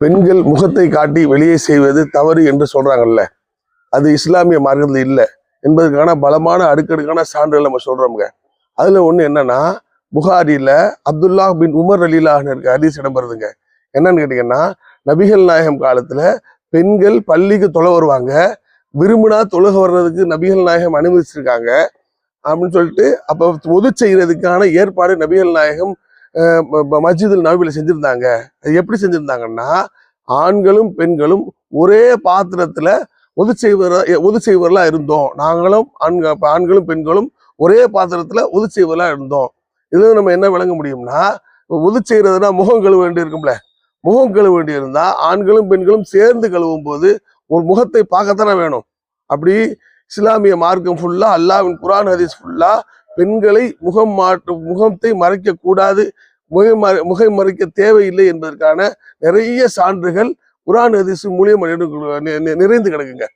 பெண்கள் முகத்தை காட்டி வெளியே செய்வது தவறு என்று சொல்றாங்கல்ல. அது இஸ்லாமிய மார்க்கத்தில் இல்லை. என்பதற்கான பலமான அடுக்கடுக்கான சான்றுகள் நம்ம சொல்றோம்ங்க. அதுல ஒண்ணு என்னன்னா புகாரில அப்துல்லா பின் உமர் அலிலாஹன் இருக்க ஹதீஸ் இடம்பெறுதுங்க. என்னன்னு கேட்டீங்கன்னா நபிகள் நாயகம் காலத்துல பெண்கள் பள்ளிக்கு தொலை வருவாங்க. விரும்பினா தொழுக வர்றதுக்கு நபிகள் நாயகம் அனுமதிச்சிருக்காங்க. அப்படின்னு சொல்லிட்டு அப்ப பொது செய்யறதுக்கான ஏற்பாடு நபிகள் நாயகம் மஸ்ஜிதில் நவியில் செஞ்சுருந்தாங்க. அது எப்படி செஞ்சுருந்தாங்கன்னா ஆண்களும் பெண்களும் ஒரே பாத்திரத்தில் ஒது செய்வர ஒது செய்வர்களா இருந்தோம். நாங்களும் ஆண்கள் ஆண்களும் பெண்களும் ஒரே பாத்திரத்தில் ஒது செய்வர்களா இருந்தோம். இதுல நம்ம என்ன விளங்க முடியும்னா ஒது செய்யறதுனா முகம் கழுவ வேண்டி இருக்கும்ல. முகம் கழுவ வேண்டி இருந்தால் ஆண்களும் பெண்களும் சேர்ந்து கழுவும் போது ஒரு முகத்தை பார்க்கத்தானே வேணும். அப்படி இஸ்லாமிய மார்க்கம் ஃபுல்லாக அல்லாவின் குரான் ஹதீஸ் ஃபுல்லாக பெண்களை முகம் மாற்று முகத்தை மறைக்க கூடாது முகை மறை முகை மறைக்க தேவையில்லை என்பதற்கான நிறைய சான்றுகள் குரான் அதிசு மூலியம் நிறைந்து கிடக்குங்க.